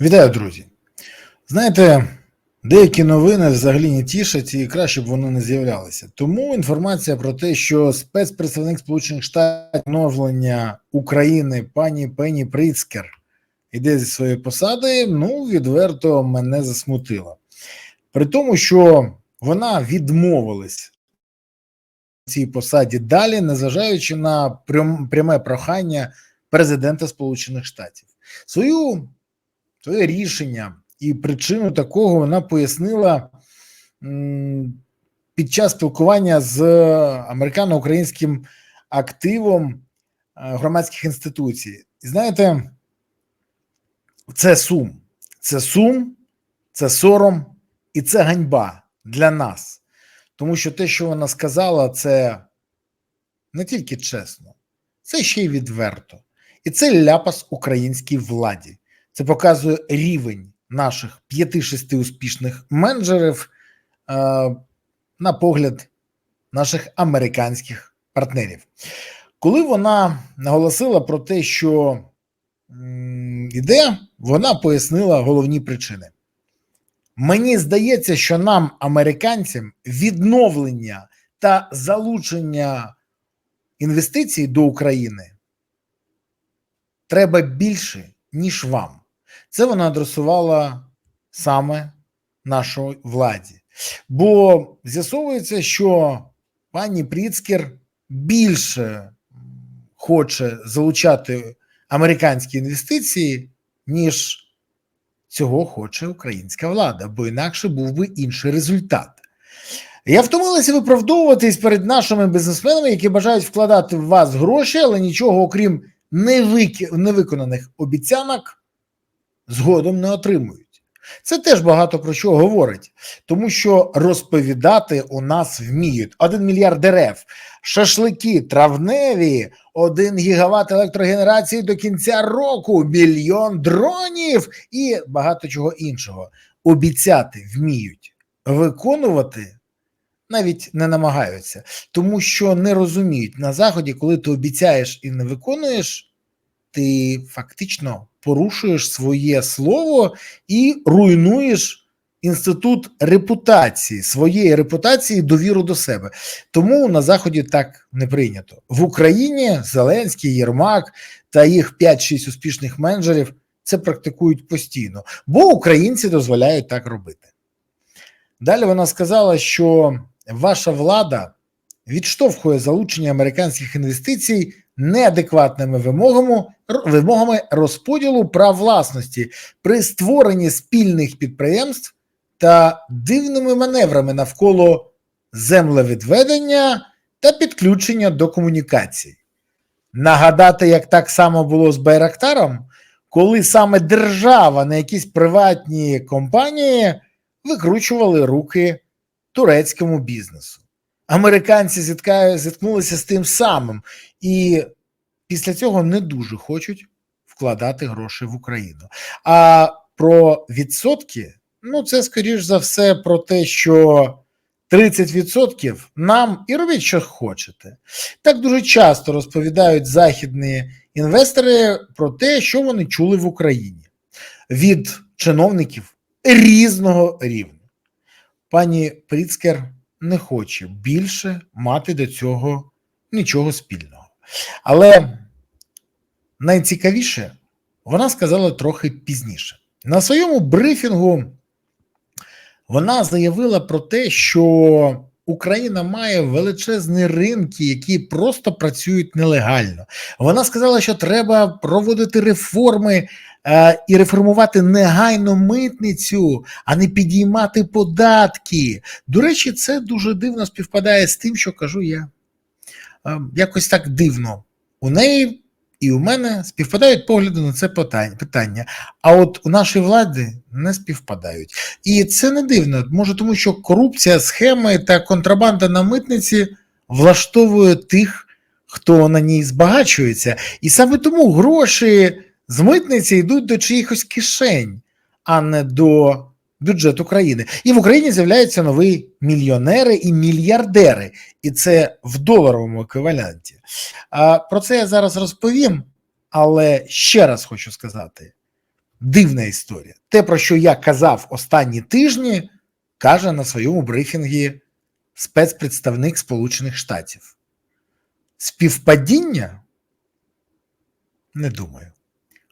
Вітаю, друзі. Знаєте, деякі новини взагалі не тішать і краще б вони не з'являлися. Тому інформація про те, що спецпредставник Сполучених Штатів оновлення України пані Пенні Пріцкер йде зі своєї посади, ну відверто мене засмутила. При тому, що вона відмовилась цій посаді далі, незважаючи на прям- пряме прохання президента Сполучених Штатів. Свою своє рішення і причину такого вона пояснила під час спілкування з американо-українським активом е, громадських інституцій. І знаєте, це сум, це сум, це сором і це ганьба для нас. Тому що те, що вона сказала, це не тільки чесно, це ще й відверто. І це ляпас українській владі. Це показує рівень наших 5-6 успішних менеджерів е, на погляд наших американських партнерів. Коли вона наголосила про те, що м, іде, вона пояснила головні причини. Мені здається, що нам, американцям, відновлення та залучення інвестицій до України треба більше, ніж вам. Це вона адресувала саме нашій владі. Бо з'ясовується, що пані Пріцкер більше хоче залучати американські інвестиції, ніж цього хоче українська влада, бо інакше був би інший результат. Я втомилася виправдовуватись перед нашими бізнесменами, які бажають вкладати в вас гроші, але нічого, окрім невиконаних обіцянок, згодом не отримують. Це теж багато про що говорить, тому що розповідати у нас вміють один мільярд дерев, шашлики, травневі, один гігават електрогенерації до кінця року, мільйон дронів і багато чого іншого. Обіцяти вміють, виконувати навіть не намагаються, тому що не розуміють на заході, коли ти обіцяєш і не виконуєш, ти фактично порушуєш своє слово і руйнуєш інститут репутації, своєї репутації, довіру до себе. Тому на заході так не прийнято. В Україні Зеленський, Єрмак та їх 5-6 успішних менеджерів це практикують постійно, бо українці дозволяють так робити. Далі вона сказала, що ваша влада відштовхує залучення американських інвестицій неадекватними вимогами, вимогами розподілу прав власності при створенні спільних підприємств та дивними маневрами навколо землевідведення та підключення до комунікацій. Нагадати, як так само було з Байрактаром, коли саме держава на якісь приватні компанії викручували руки турецькому бізнесу. Американці зіткнулися з тим самим і після цього не дуже хочуть вкладати гроші в Україну. А про відсотки, ну це скоріш за все про те, що 30% нам і робіть, що хочете. Так дуже часто розповідають західні інвестори про те, що вони чули в Україні від чиновників різного рівня. Пані Пріцкер не хоче більше мати до цього нічого спільного. Але найцікавіше вона сказала трохи пізніше. На своєму брифінгу вона заявила про те, що Україна має величезні ринки, які просто працюють нелегально. Вона сказала, що треба проводити реформи е, і реформувати негайно митницю, а не підіймати податки. До речі, це дуже дивно співпадає з тим, що кажу я. Е, якось так дивно. У неї і у мене співпадають погляди на це питання. А от у нашої влади не співпадають. І це не дивно, може, тому що корупція, схеми та контрабанда на митниці влаштовує тих, хто на ній збагачується. І саме тому гроші з митниці йдуть до чиїхось кишень, а не до бюджету країни. І в Україні з'являються нові мільйонери і мільярдери, і це в доларовому еквіваленті. Про це я зараз розповім, але ще раз хочу сказати: дивна історія. Те, про що я казав останні тижні, каже на своєму брифінгі спецпредставник Сполучених Штатів. Співпадіння? Не думаю.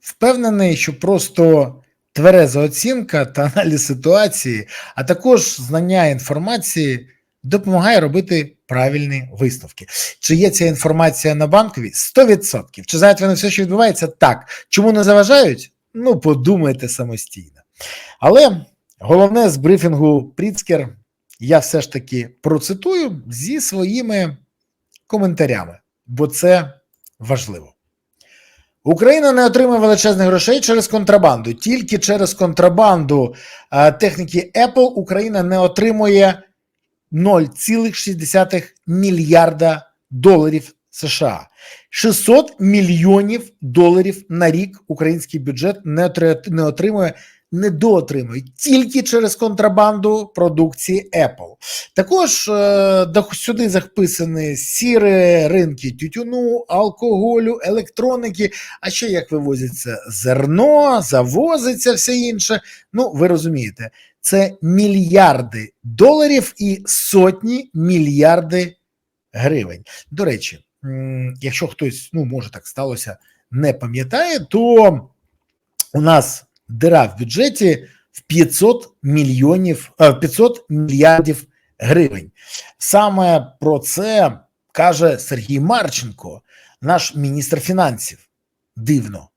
Впевнений, що просто твереза оцінка та аналіз ситуації, а також знання інформації допомагає робити правильні висновки. Чи є ця інформація на банковій? 100%. Чи знають вони все, що відбувається? Так. Чому не заважають? Ну, подумайте самостійно. Але головне з брифінгу Пріцкер я все ж таки процитую зі своїми коментарями, бо це важливо. Україна не отримує величезних грошей через контрабанду. Тільки через контрабанду е, техніки Apple Україна не отримує 0,6 мільярда доларів США. 600 мільйонів доларів на рік український бюджет не отримує, недоотримує тільки через контрабанду продукції Apple. Також е, сюди записані сіри ринки тютюну, алкоголю, електроніки, а ще як вивозиться зерно, завозиться все інше. Ну, ви розумієте, це мільярди доларів і сотні мільярди гривень. До речі, якщо хтось, ну може так сталося, не пам'ятає, то у нас дира в бюджеті в 500 мільйонів, е, 500 мільярдів гривень. Саме про це каже Сергій Марченко, наш міністр фінансів. Дивно.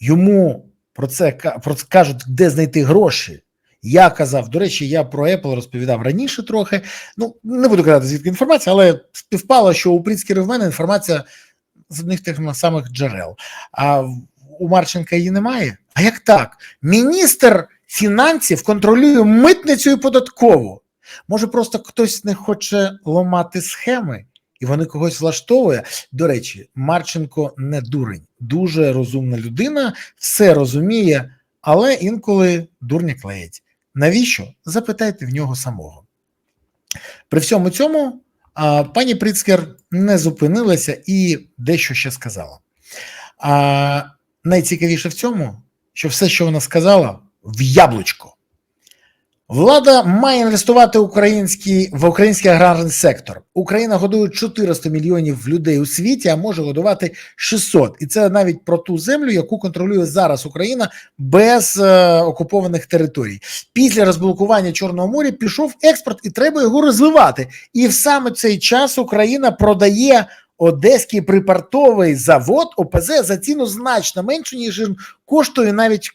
Йому про це про це кажуть, де знайти гроші. Я казав, до речі, я про Apple розповідав раніше трохи. Ну, не буду казати, звідки інформація, але співпало, що у Пріцкера в мене інформація з одних тих самих джерел. А у Марченка її немає. А як так? Міністр фінансів контролює митницю і податкову. Може, просто хтось не хоче ламати схеми, і вони когось влаштовує. До речі, Марченко не дурень, дуже розумна людина, все розуміє, але інколи дурня клеїть. Навіщо? Запитайте в нього самого. При всьому цьому пані Прицкер не зупинилася і дещо ще сказала. А, найцікавіше в цьому, що все, що вона сказала, в яблучко. Влада має інвестувати український, в український аграрний сектор. Україна годує 400 мільйонів людей у світі, а може годувати 600. І це навіть про ту землю, яку контролює зараз Україна без е, окупованих територій. Після розблокування Чорного моря пішов експорт, і треба його розвивати. І в саме цей час Україна продає Одеський припортовий завод ОПЗ за ціну значно меншу, ніж коштує навіть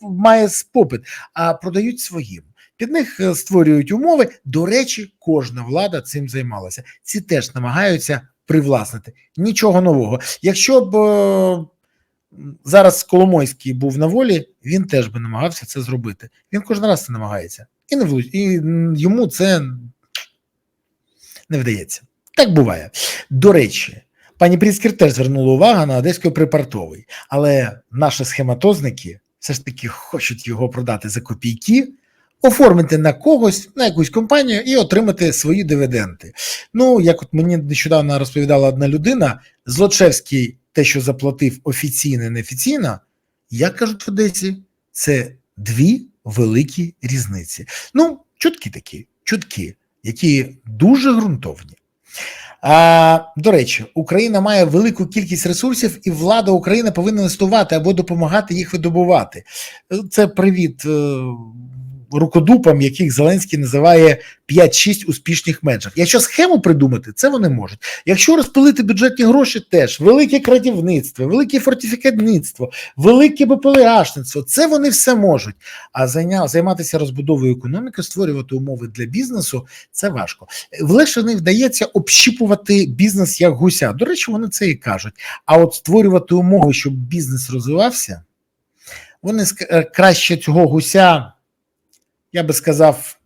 має попит, а продають своїм. Під них е, створюють умови. До речі, кожна влада цим займалася. Ці теж намагаються привласнити. Нічого нового. Якщо б е, зараз Коломойський був на волі, він теж би намагався це зробити. Він кожен раз це намагається. І не влу- і йому це не вдається. Так буває. До речі, пані Пріскер теж звернула увагу на одеський припортовий, але наші схематозники все ж таки хочуть його продати за копійки, оформити на когось, на якусь компанію і отримати свої дивіденди. Ну, як от мені нещодавно розповідала одна людина, Злочевський те, що заплатив офіційно неофіційно, як кажуть в Одесі, це дві великі різниці. Ну, чутки такі, чутки, які дуже ґрунтовні. А, до речі, Україна має велику кількість ресурсів, і влада України повинна інвестувати або допомагати їх видобувати. Це привіт е, рукодупам, яких Зеленський називає 5-6 успішних менших. Якщо схему придумати, це вони можуть. Якщо розпилити бюджетні гроші, теж велике крадівництво, велике фортифікатництво, велике БПЛАшництво, це вони все можуть. А займатися розбудовою економіки, створювати умови для бізнесу це важко. Легше не вдається общіпувати бізнес як гуся. До речі, вони це і кажуть. А от створювати умови, щоб бізнес розвивався, вони е, краще цього гуся, я би сказав,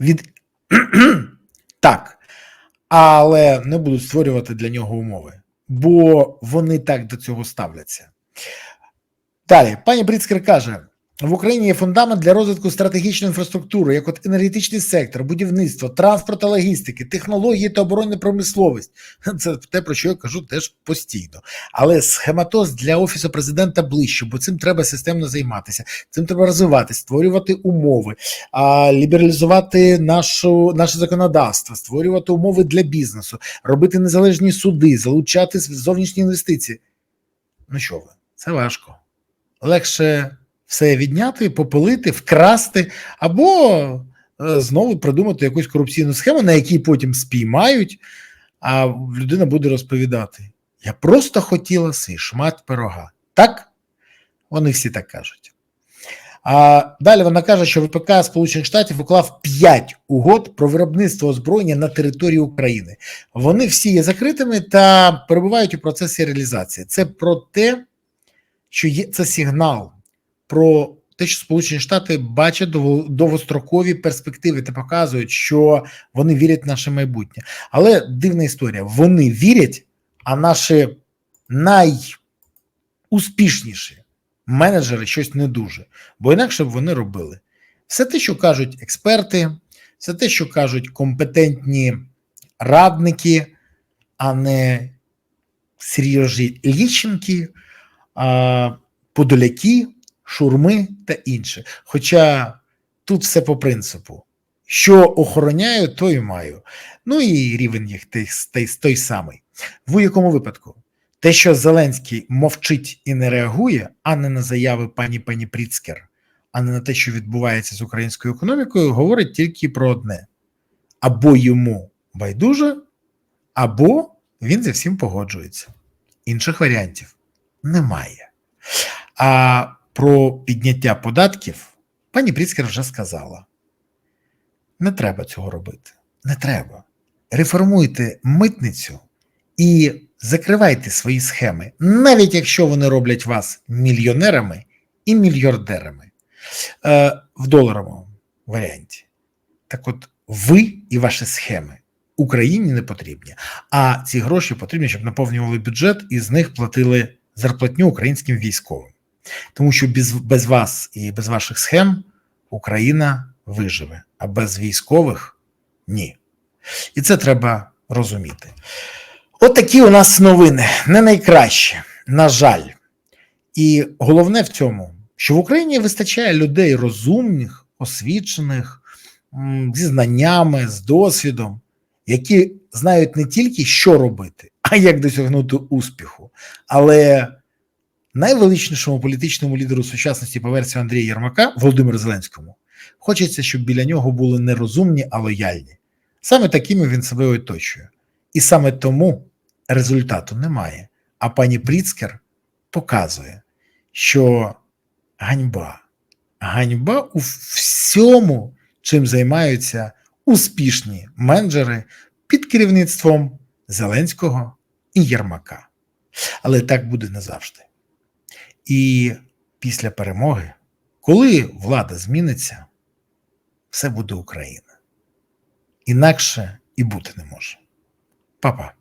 від так, але не будуть створювати для нього умови, бо вони так до цього ставляться. Далі, пані Брицкер каже: в Україні є фундамент для розвитку стратегічної інфраструктури, як от енергетичний сектор, будівництво, транспорт та логістики, технології та оборонна промисловість. Це те, про що я кажу теж постійно. Але схематоз для офісу президента ближче, бо цим треба системно займатися. Цим треба розвивати, створювати умови, а, лібералізувати нашу наше законодавство, створювати умови для бізнесу, робити незалежні суди, залучати зовнішні інвестиції. Ну що ви, це важко. Легше все відняти, попилити, вкрасти, або е, знову придумати якусь корупційну схему, на якій потім спіймають, а людина буде розповідати: Я просто хотіла свій шмат пирога. Так? Вони всі так кажуть. А далі вона каже, що ВПК Сполучених Штатів уклав 5 угод про виробництво озброєння на території України. Вони всі є закритими та перебувають у процесі реалізації. Це про те, що є це сигнал про те, що Сполучені Штати бачать дов- довгострокові перспективи та показують, що вони вірять в наше майбутнє. Але дивна історія: вони вірять, а наші найуспішніші менеджери щось не дуже, бо інакше б вони робили. Все те, що кажуть експерти, все те, що кажуть компетентні радники, а не Сережі Ліщенки, а, Подоляки, Шурми та інше. Хоча тут все по принципу: що охороняю, то і маю. Ну і рівень їх той, самий. В будь-якому випадку, те, що Зеленський мовчить і не реагує, а не на заяви пані пані Пріцкер, а не на те, що відбувається з українською економікою, говорить тільки про одне: або йому байдуже, або він зі всім погоджується. Інших варіантів немає. А про підняття податків пані Пріцкер вже сказала: не треба цього робити. Не треба. Реформуйте митницю і закривайте свої схеми, навіть якщо вони роблять вас мільйонерами і мільярдерами е, в доларовому варіанті. Так от, ви і ваші схеми Україні не потрібні. А ці гроші потрібні, щоб наповнювали бюджет і з них платили зарплатню українським військовим. Тому що без, без вас і без ваших схем Україна виживе, а без військових ні. І це треба розуміти. От такі у нас новини, не найкращі, на жаль. І головне в цьому, що в Україні вистачає людей розумних, освічених, зі знаннями, з досвідом, які знають не тільки, що робити, а як досягнути успіху. Але найвеличнішому політичному лідеру сучасності по версії Андрія Єрмака Володимиру Зеленському хочеться, щоб біля нього були не розумні, а лояльні. Саме такими він себе оточує. І саме тому результату немає. А пані Пріцкер показує, що ганьба, ганьба у всьому, чим займаються успішні менеджери під керівництвом Зеленського і Єрмака. Але так буде не завжди. І після перемоги, коли влада зміниться, все буде Україна. Інакше і бути не може. Па-па.